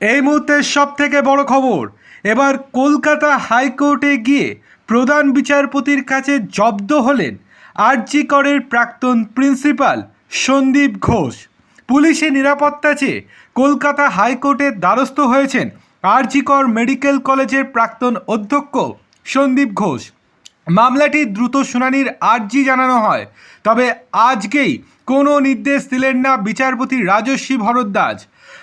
এই মুহূর্তের সব থেকে বড় খবর, এবার কলকাতা হাইকোর্টে গিয়ে প্রধান বিচারপতির কাছে জব্দ হলেন আরজি করের প্রাক্তন প্রিন্সিপাল সন্দীপ ঘোষ। পুলিশের নিরাপত্তা চেয়ে কলকাতা হাইকোর্টের দ্বারস্থ হয়েছেন আরজি কর মেডিকেল কলেজের প্রাক্তন অধ্যক্ষ সন্দীপ ঘোষ। মামলাটি দ্রুত শুনানির আর্জি জানানো হয়। তবে আজকেই কোনো নির্দেশ দিলেন না বিচারপতি রাজস্বী ভরদ্বাজ।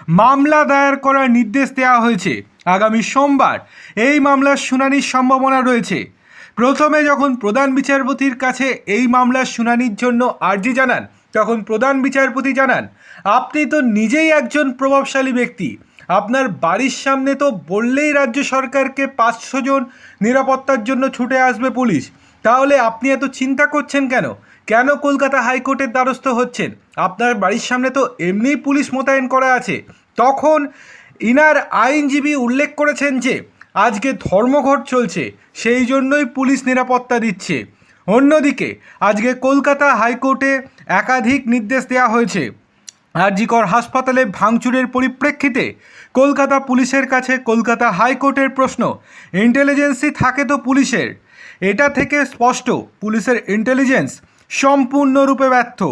মামলা দায়ের করার নির্দেশ দেওয়া হয়েছে। আগামী সোমবার এই মামলার শুনানির সম্ভাবনা রয়েছে। প্রথমে যখন প্রধান বিচারপতির কাছে এই মামলার শুনানির জন্য আর্জি জানান, তখন প্রধান বিচারপতি জানান, আপনি তো নিজেই একজন প্রভাবশালী ব্যক্তি। আপনার বাড়ির সামনে তো বললেই রাজ্য সরকারকে পাঁচশো জন নিরাপত্তার জন্য ছুটে আসবে পুলিশ। তাহলে আপনি এত চিন্তা করছেন কেন? কেন কলকাতা হাইকোর্টের দ্বারস্থ হচ্ছেন? আপনার বাড়ির সামনে তো এমনিই পুলিশ মোতায়েন করা আছে। তখন ইনার আইনজীবী উল্লেখ করেছেন যে, আজকে ধর্মঘট চলছে, সেই জন্যই পুলিশ নিরাপত্তা দিচ্ছে। অন্যদিকে, আজকে কলকাতা হাইকোর্টে একাধিক নির্দেশ দেওয়া হয়েছে। আরজিকর হাসপাতালে ভাঙচুরের পরিপ্রেক্ষিতে কলকাতা পুলিশের কাছে কলকাতা হাইকোর্টের প্রশ্ন ইন্টেলিজেন্সই থাকে তো পুলিশের? এটা থেকে স্পষ্ট, পুলিশের ইন্টেলিজেন্স সম্পূর্ণরূপে ব্যর্থ।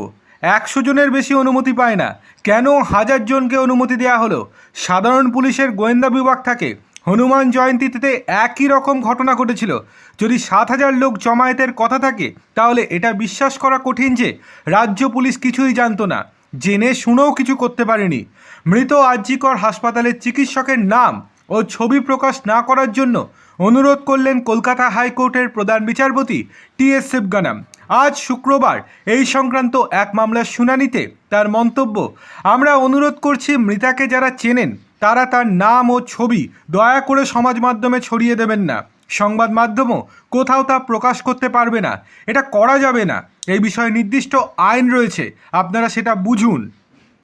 একশো জনের বেশি অনুমতি পায় না। কেন হাজার জনকে অনুমতি দেওয়া হলো? সাধারণ পুলিশের গোয়েন্দা বিভাগ থাকে। হনুমান জয়ন্তীতে একই রকম ঘটনা ঘটেছিল। যদি সাত হাজার লোক জমায়েতের কথা থাকে, তাহলে এটা বিশ্বাস করা কঠিন যে রাজ্য পুলিশ কিছুই জানতো না। জেনে শুনেও কিছু করতে পারেনি। মৃত আর্জিকর হাসপাতালের চিকিৎসকের নাম ও ছবি প্রকাশ না করার জন্য অনুরোধ করলেন কলকাতা হাইকোর্টের প্রধান বিচারপতি টি এস শিবগানাম। আজ শুক্রবার এই সংক্রান্ত এক মামলার শুনানিতে তার মন্তব্য, আমরা অনুরোধ করছি মৃতাকে যারা চেনেন, তারা তার নাম ও ছবি দয়া করে সমাজ মাধ্যমে ছড়িয়ে দেবেন না। সংবাদ মাধ্যমও কোথাও তা প্রকাশ করতে পারবে না। এটা করা যাবে না। এই বিষয়ে নির্দিষ্ট আইন রয়েছে। আপনারা সেটা বুঝুন।